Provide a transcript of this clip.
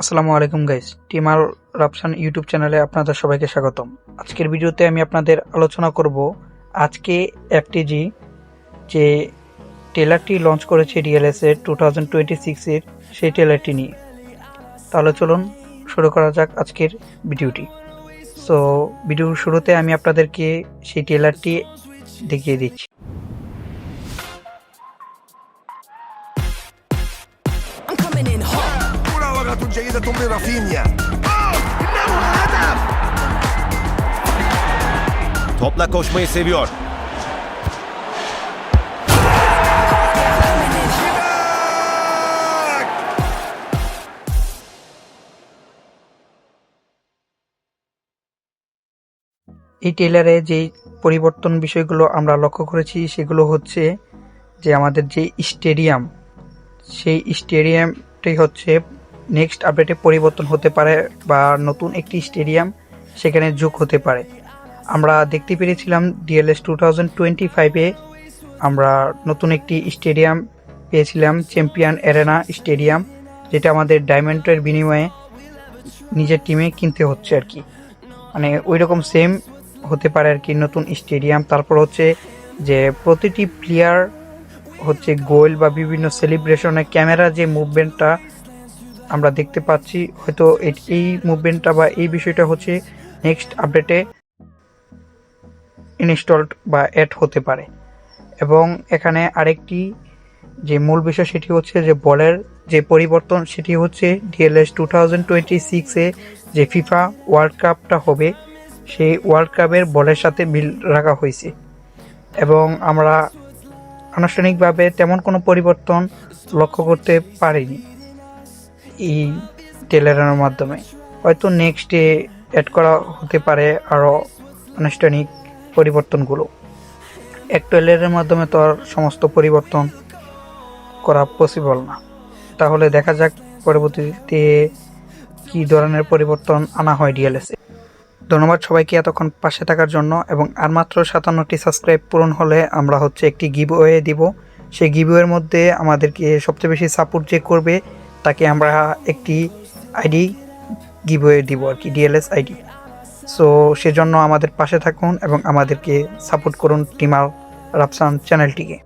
আসসালামু আলাইকুম guys টিমাল রাপসান YouTube চ্যানেলে আপনাদের সবাইকে স্বাগতম। আজকের ভিডিওতে আমি আপনাদের আলোচনা করব আজকে এফটিজি যে টেলারটি লঞ্চ করেছে ডিএলএস এর টু থাউজেন্ড টোয়েন্টি সিক্সের সেই টেলারটি নিয়ে। তাহলে চলুন শুরু করা যাক আজকের ভিডিওটি। সো ভিডিওর শুরুতে আমি আপনাদেরকে সেই টেলারটি দেখিয়ে দিচ্ছি। مراوغة جيدة من رافينيا آه! إنه الهدف Topla koşmayı seviyor. باك! এই টেলারে যে পরিবর্তন বিষয়গুলো আমরা লক্ষ্য করেছি সেগুলো হচ্ছে যে আমাদের যে স্টেডিয়াম সেই স্টেডিয়ামটি হচ্ছে নেক্সট আপডেটে পরিবর্তন হতে পারে বা নতুন একটি স্টেডিয়াম সেখানে যোগ হতে পারে। আমরা দেখতে পেরেছিলাম ডিএলএস টু থাউজেন্ড টোয়েন্টি ফাইভে আমরা নতুন একটি স্টেডিয়াম পেয়েছিলাম চ্যাম্পিয়ন অ্যারেনা স্টেডিয়াম যেটা আমাদের ডায়মন্ডের বিনিময়ে নিজের টিমে কিনতে হচ্ছে আর কি। মানে ওই রকম সেম হতে পারে আর কি নতুন স্টেডিয়াম। তারপর হচ্ছে যে প্রতিটি প্লেয়ার হচ্ছে গোল বা বিভিন্ন সেলিব্রেশনে ক্যামেরা যে মুভমেন্টটা আমরা দেখতে পাচ্ছি, হয়তো এই মুভমেন্টটা বা এই বিষয়টা হচ্ছে নেক্সট আপডেটে ইনস্টলড বা অ্যাড হতে পারে। এবং এখানে আরেকটি যে মূল বিষয় সেটি হচ্ছে যে বলের যে পরিবর্তন, সেটি হচ্ছে ডিএলএস টু থাউজেন্ড টোয়েন্টি সিক্সে যে ফিফা ওয়ার্ল্ড কাপটা হবে, সেই ওয়ার্ল্ড কাপের বলের সাথে মিল রাখা হয়েছে। এবং আমরা আনুষ্ঠানিকভাবে তেমন কোনো পরিবর্তন লক্ষ্য করতে পারিনি। এই টেলারের মাধ্যমে। হয়তো নেক্সট ডে অ্যাড করা হতে পারে আরও আনুষ্ঠানিক পরিবর্তনগুলো। এক টেলারের মাধ্যমে তো আর সমস্ত পরিবর্তন করা পসিবল না। তাহলে দেখা যাক পরবর্তীতে কি ধরনের পরিবর্তন আনা হয় ডিএলএসে ধন্যবাদ সবাইকে এতক্ষণ পাশে থাকার জন্য এবং আর মাত্র সাতান্নটি সাবস্ক্রাইব পূরণ হলে আমরা হচ্ছে একটি গিভওয়ে দিব। সেই গিভওয়ের মধ্যে আমাদেরকে সবচেয়ে বেশি সাপোর্ট যে করবে তাকে আমরা একটি আইডি গিভওয়ে দিব আর কি ডিএলএস আইডি সো সেজন্য আমাদের পাশে থাকুন এবং আমাদেরকে সাপোর্ট করুন টিমার রাফসান চ্যানেলটিকে